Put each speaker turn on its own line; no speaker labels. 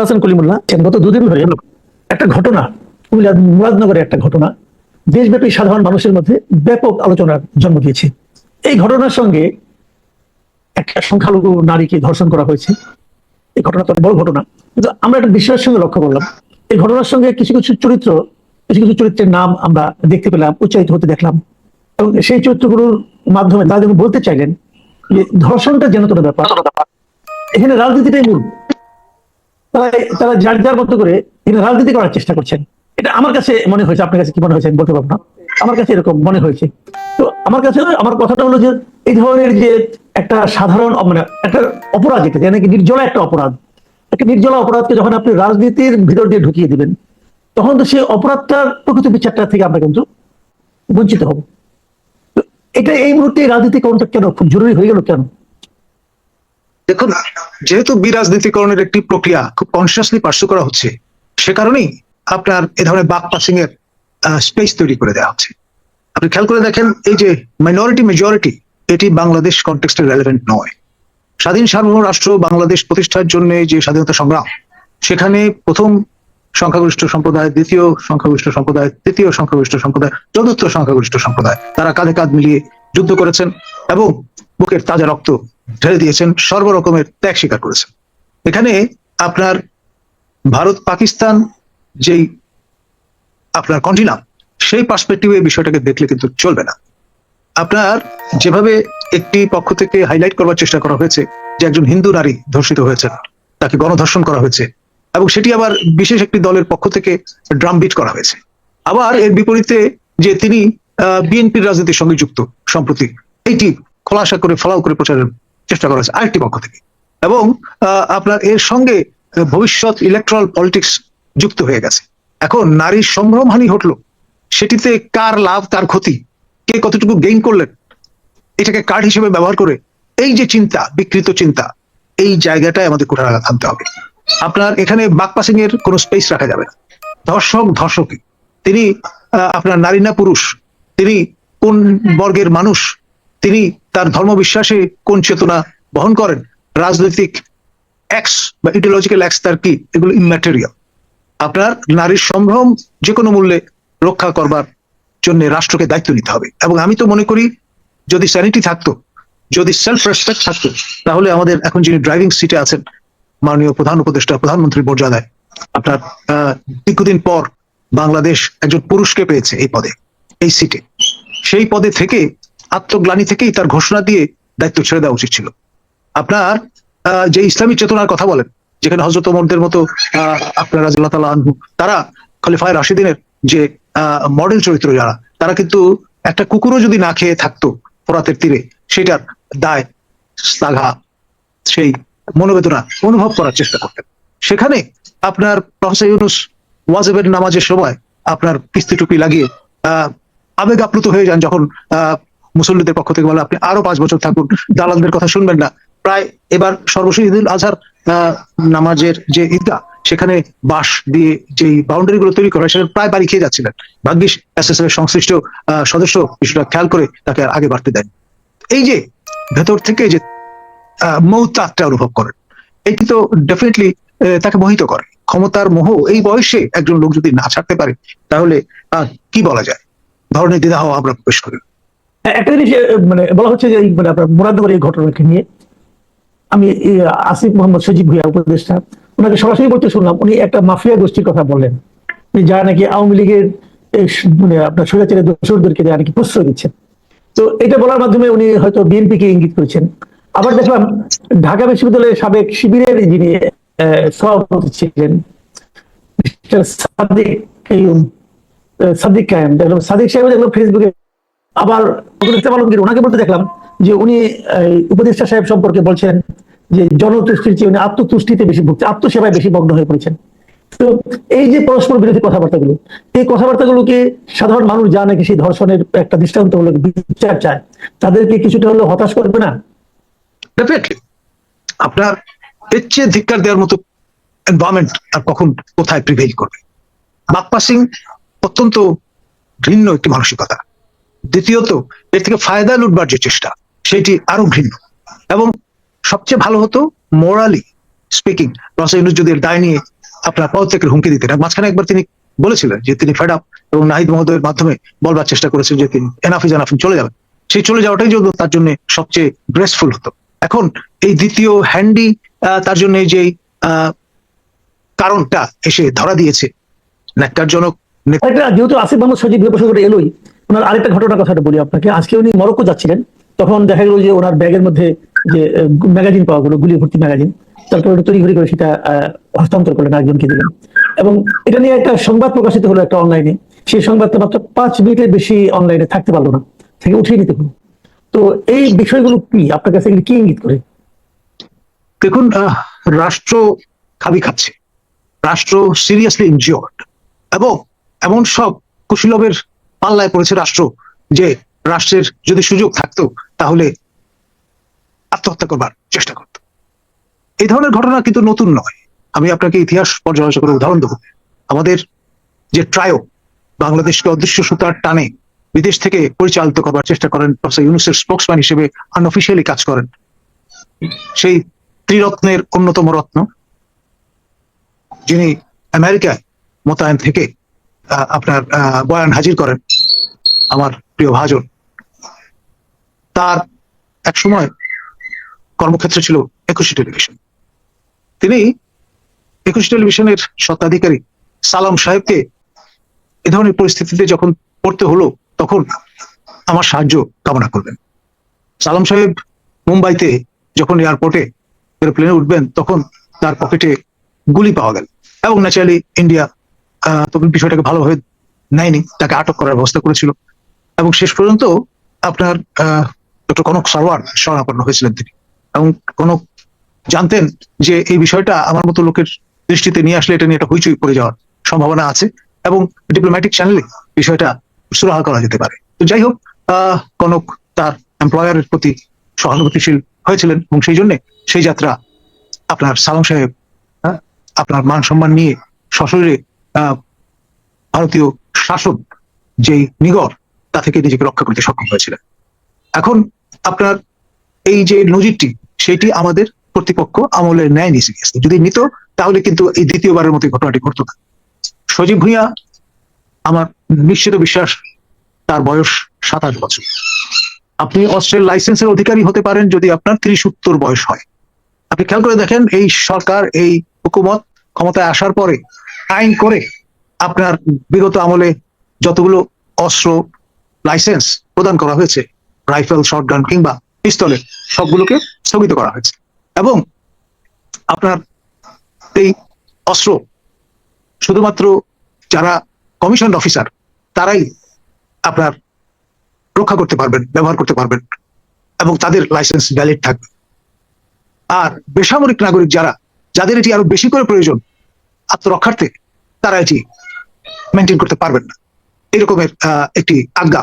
হাসান কলিমুল্লাহ গত দুদিন ধরে একটা ঘটনা মুরাদনগরের একটা ঘটনা। দেশব্যাপী সাধারণ মানুষের মধ্যে ব্যাপক আলোচনার জন্ম দিয়েছে। এই ঘটনার সঙ্গে একটা সংখ্যালঘু নারীকে ধর্ষণ করা হয়েছে। এই ঘটনা তো বড় ঘটনা। কিন্তু আমরা একটা সঙ্গে লক্ষ্য করলাম। এই ঘটনার সঙ্গে কিছু কিছু চরিত্র, কিছু কিছু চরিত্রের নাম আমরা দেখতে পেলাম, উচ্চারিত হতে দেখলাম। এবং সেই চরিত্রগুলোর মাধ্যমে তারা যখন বলতে চাইলেন যে ধর্ষণটা যেন কোনো ব্যাপার। এখানে রাজনীতিটাই মূল। তারা তারা যার যার মতো করে এখানে রাজনীতি করার চেষ্টা করছেন। এটা আমার কাছে মনে হয়েছে, আপনার কাছে কি মনে হয়েছে আমি বলতে পারব না। আমার কাছে এরকম মনে হয়েছে। তো আমার কাছে আমার কথাটা হলো যে, এই ধরনের যে একটা সাধারণ মানে একটা অপরাধ যেটা যে নাকি নির্জলা একটা অপরাধ। একটা নির্জলা অপরাধকে যখন আপনি রাজনীতির ভিতর দিয়ে ঢুকিয়ে দিবেন, তখন তো সেই অপরাধটার প্রকৃত বিচারটা থেকে আমরা কিন্তু বঞ্চিত হব। এটা এই মুহূর্তে রাজনীতি কোনটা কেন খুব জরুরি হয়ে গেল কেন?
দেখুন, যেহেতু বিরাজনীতিকরণের একটি প্রক্রিয়া খুব কনসিয়াসলি পার্সু করা হচ্ছে, সে কারণেই আপনার এ ধরনের বাক পাসিং এর স্পেস তৈরি করে দেওয়া হচ্ছে। আপনি খেয়াল করে দেখেন, এই যে মাইনরিটি মেজরিটি এটি বাংলাদেশ কন্টেক্সটে রেলেভেন্ট নয়। স্বাধীন সার্বভৌম রাষ্ট্র বাংলাদেশ প্রতিষ্ঠার জন্য যে স্বাধীনতা সংগ্রাম, সেখানে প্রথম সংখ্যাগরিষ্ঠ সম্প্রদায়, দ্বিতীয় সংখ্যাগরিষ্ঠ সম্প্রদায়, তৃতীয় সংখ্যাগরিষ্ঠ সম্প্রদায়, চতুর্থ সংখ্যাগরিষ্ঠ সম্প্রদায়, তারা কাঁধে কাঁধ মিলিয়ে যুদ্ধ করেছেন এবং বুকের তাজা রক্ত ঢেলে দিয়েছেন, সর্বরকমের ত্যাগ স্বীকার করেছেন। এখানে আপনার ভারত পাকিস্তান যেই আপনার কন্টিনাম, সেই পার্সপেক্টিভে বিষয়টাকে দেখলে কিন্তু চলবে না। আপনার যেভাবে একটি পক্ষ থেকে হাইলাইট করবার চেষ্টা করা হয়েছে, যে একজন হিন্দু নারী ধর্ষিত হয়েছেন, তাকে গণধর্ষণ করা হয়েছে, এবং সেটি আবার বিশেষ একটি দলের পক্ষ থেকে ড্রাম বিট করা হয়েছে। আবার এর বিপরীতে যে তিনি বিএনপির রাজনীতির সঙ্গে যুক্ত, সম্প্রতি এইটি খোলাসা করে, ফলাও করে প্রচারের চেষ্টা করা হয়েছে আরেকটি পক্ষ থেকে। এবং আপনার এর সঙ্গে ভবিষ্যৎ ইলেকট্রাল পলিটিক্স যুক্ত হয়ে গেছে। এখন নারীর সম্ভ্রমহানি ঘটলো। সেটিতে কার লাভ কার ক্ষতি? কে কতটুকু গেইন করলেন? এটাকে কার্ড হিসেবে ব্যবহার করে এই যে চিন্তা, বিকৃত চিন্তা, এই জায়গাটায় আমাদের কোঠারাঘাত আনতে হবে। আপনার এখানে বাক পাসিং এর কোনো স্পেস রাখা যাবে না। ধর্ষক, ধর্ষকই। তিনি আপনার নারী না পুরুষ। তিনি কোন বর্গের মানুষ? তিনি তার ধর্ম বিশ্বাসে কোন চেতনা বহন করেন? রাজনৈতিক অ্যাক্স বা ইডিওলজিক্যাল অ্যাক্স তার কি? এগুলো ইম্যাটেরিয়াল আপনার নারীর সম্ভ্রম যে কোনো মূল্যে রক্ষা করবার জন্য রাষ্ট্রকে দায়িত্ব নিতে হবে। এবং আমি তো মনে করি, যদি স্যানিটি থাকতো, যদি সেলফ রেসপেক্ট থাকতো, তাহলে আমাদের এখন যিনি ড্রাইভিং সিটে আছেন, মাননীয় প্রধান উপদেষ্টা, প্রধানমন্ত্রী মর্যাদায়, আপনার দীর্ঘদিন পর বাংলাদেশ একজন পুরুষকে পেয়েছে এই পদে, এই সিটে সেই পদে থেকে আত্মগ্লানি থেকেই তার ঘোষণা দিয়ে দায়িত্ব ছেড়ে দেওয়া উচিত ছিল। আপনার যে ইসলামী চেতনার কথা বলেন, যেখানে হজরত ওমরদের মতো আপনার রাজিল্লাহ তাআলা আনহু, তারা খলিফায় রাশিদিনের যে মডেল চরিত্র যারা, তারা কিন্তু একটা কুকুরও যদি না খেয়ে থাকতো ফোরাতের তীরে, সেটার দায় শ্লাঘা সেই মনোবেদনা অনুভব করার চেষ্টা করতেন। সেখানে আপনার প্রফেসর ইউনুস ওয়াজেবের নামাজের সময় আপনার কিস্তি টুপি লাগিয়ে আবেগ আপ্লুত হয়ে যান যখন মুসল্লিদের পক্ষ থেকে বলে, আপনি আরও পাঁচ বছর থাকুন, দালালদের কথা শুনবেন না। প্রায় এবার সর্বশেষ ঈদুল আজহার নামাজের যে ঈদগাহ সেখানে বাঁশ দিয়ে যে বাউন্ডারি গুলো তৈরি করা সেখানে প্রায় বাড়ি খেয়ে যাচ্ছিলেন। ভাগ্যিস এর সংশ্লিষ্ট সদস্য বিষয়টা খেয়াল করে তাকে আর আগে বাড়তে দেন এই যে ভেতর থেকে যে মৌতাকটা অনুভব করেন, এটি তো ডেফিনেটলি তাকে মোহিত করে। ক্ষমতার মোহ, এই বয়সে একজন লোক যদি না ছাড়তে পারে, তাহলে কি বলা যায়? ধরনের দ্বিধাহ আমরা প্রবেশ করি।
একটা জিনিস মানে বলা হচ্ছে যে মানে আপনার মুরাদনগর এই ঘটনাকে নিয়ে আমি আসিফ মোহাম্মদ সজিব ভুইয়া, উপদেষ্টা, ওনাকে সরাসরি বলতে শুনলাম। উনি একটা মাফিয়া গোষ্ঠীর কথা বললেন। যে নাকি আওয়ামী লীগের মানে আপনার স্বৈরাচারের দোষরদেরকে যারা নাকি প্রশ্রয় দিচ্ছেন। তো এটা বলার মাধ্যমে উনি হয়তো বিএনপি কে ইঙ্গিত করেছেন। আবার দেখলাম ঢাকা বিশ্ববিদ্যালয়ের সাবেক শিবিরের যিনি সভাপতি ছিলেন সাদিক সাদিক কায়েম, দেখলাম সাদিক সাহেব দেখলাম ফেসবুকে আবার আলমগীর ওনাকে বলতে দেখলাম যে উনি উপদেষ্টা সাহেব সম্পর্কে বলছেন যে জনতুষ্টির চেয়ে উনি আত্মতুষ্টিতে বেশি ভুগছে আত্মসেবায় বেশি মগ্ন হয়ে পড়েছেন। তো এই যে পরস্পর বিরোধী কথাবার্তাগুলো, এই কথাবার্তাগুলোকে সাধারণ মানুষ যা নাকি সেই ধর্ষণের একটা দৃষ্টান্তমূলক বিচার চায়? তাদেরকে কিছুটা হলেও হতাশ করবে না?
আপনার এর ধিক্কার দেওয়ার মতো এনভায়রনমেন্ট আর কখন, কোথায় প্রিভেইল করবে? বাকপাসিং অত্যন্ত ভিন্ন একটি মানসিকতা। দ্বিতীয়ত, এর থেকে ফায়দা লুটবার যে চেষ্টা, সেটি আরও ঘৃণ্য। এবং সবচেয়ে ভালো হতো মোরালি স্পিকিং ইউনুস যদি এর দায় নিয়ে আপনার পদত্যাগের হুমকি দিতেন। মাঝখানে একবার তিনি বলেছিলেন যে তিনি ফেড আপ এবং নাহিদ মহোদয়ের মাধ্যমে বলবার চেষ্টা করেছেন যে তিনি এনাফ ইজ চলে যাবেন। সেই চলে যাওয়াটাই যদি তার জন্য সবচেয়ে গ্রেসফুল হতো। এখন এই দ্বিতীয় হ্যান্ডি তার জন্য যে কারণটা এসে ধরা দিয়েছে, ন্যাক্কারজনক
যেহেতু আসিফ মোহাম্মদ সজীব এলোই ওনার আরেকটা ঘটনার কথাটা বলি আপনাকে। আজকে উনি মরক্কো যাচ্ছিলেন, তখন দেখা গেল যে ওনার ব্যাগের মধ্যে যে ম্যাগাজিন পাওয়া গেলো গুলি ভর্তি ম্যাগাজিন। তারপর ওটা তৈরি করে সেটা হস্তান্তর করলেন একজনকে দিলেন। এবং এটা নিয়ে একটা সংবাদ প্রকাশিত হলো একটা অনলাইনে। সেই সংবাদটা মাত্র পাঁচ মিনিটের বেশি অনলাইনে থাকতে পারল না। থেকে উঠিয়ে নিতে হলো। তো এই বিষয়গুলো কি? আপনার কাছে কি ইঙ্গিত করে?
দেখুন রাষ্ট্র খাবি খাচ্ছে। রাষ্ট্র সিরিয়াসলি ইনজিওর্ড এবং এমন সব কুশীলবের পাল্লায় পড়েছে রাষ্ট্র, যে রাষ্ট্রের যদি সুযোগ থাকতো, তাহলে আত্মহত্যা করবার চেষ্টা করত। এই ধরনের ঘটনা কিন্তু নতুন নয়। আমি আপনাকে ইতিহাস পর্যালোচনা করে উদাহরণ দেবো। আমাদের যে ট্রায়ো, বাংলাদেশকে অদৃশ্য সুতার টানে বিদেশ থেকে পরিচালিত করবার চেষ্টা করেন প্রফেসর ইউনুসের স্পোক্সম্যান হিসেবে আনঅফিসিয়ালি কাজ করেন। সেই ত্রিরত্নের অন্যতম রত্ন, যিনি আমেরিকায় মোতায়েন থেকে আপনার বয়ান হাজির করেন। আমার প্রিয় ভাজন। তার এক সময় কর্মক্ষেত্র ছিল একুশে টেলিভিশন। তিনি একুশে টেলিভিশনের স্বত্বাধিকারী সালাম সাহেবকে এ ধরনের পরিস্থিতিতে যখন পড়তে হলো, তখন আমার সাহায্য কামনা করবেন। সালাম সাহেব মুম্বাইতে যখন এয়ারপোর্টে এরোপ্লেনে উঠবেন, তখন তার পকেটে গুলি পাওয়া গেল। এবং ন্যাচারালি ইন্ডিয়া তখন বিষয়টাকে ভালোভাবে নেয়নি তাকে আটক করার ব্যবস্থা করেছিল। এবং শেষ পর্যন্ত আপনার ডক্টর কনক সারওয়ার শরণাপন্ন হয়েছিলেন তিনি। এবং কনক জানতেন যে এই বিষয়টা আমার মতো লোকের দৃষ্টিতে নিয়ে আসলে এটা নিয়ে একটা হইচই পড়ে যাওয়ার সম্ভাবনা আছে এবং ডিপ্লোম্যাটিক চ্যানেলে বিষয়টা সুরাহা করা যেতে পারে। তো যাই হোক কনক তার এমপ্লয়ারের প্রতি সহানুভূতিশীল হয়েছিলেন এবং সেই জন্য সেই যাত্রা আপনার সালাম সাহেব হ্যাঁ, আপনার মান সম্মান নিয়ে সশরীরে ভারতীয় শাসক যেই নিগর, তা থেকে নিজেকে রক্ষা করতে সক্ষম হয়েছিলেন। এখন আপনার এই যে নজিরটি, সেটি আমাদের কর্তৃপক্ষ ন্যায় নিয়ে গেছে যদি নিত, তাহলে কিন্তু এই দ্বিতীয়বারের মতো ঘটনাটি ঘটতো না। সজীব ভুঁইয়া, আমার নিশ্চিত বিশ্বাস, তার বয়স সাতাশ বছর। আপনি অস্ট্রেল লাইসেন্সের অধিকারী হতে পারেন যদি আপনার ত্রিশ উত্তর বয়স হয়। আপনি খেয়াল করে দেখেন, এই সরকার, এই হুকুমত ক্ষমতায় আসার পরে আইন করে আপনার বিগত আমলে যতগুলো অস্ত্র লাইসেন্স প্রদান করা হয়েছে, রাইফেল, শটগান কিংবা পিস্তলের, সবগুলোকে স্থগিত করা হয়েছে। এবং আপনার এই অস্ত্র শুধুমাত্র যারা কমিশন অফিসার, তারাই আপনার রক্ষা করতে পারবেন, ব্যবহার করতে পারবেন এবং তাদের লাইসেন্স ভ্যালিড থাকবে। আর বেসামরিক নাগরিক যারা, যাদের এটি আরও বেশি করে প্রয়োজন আত্মরক্ষার্থে, তারা এটি মেনটেন করতে পারবেন না। এরকমের একটি আজ্ঞা।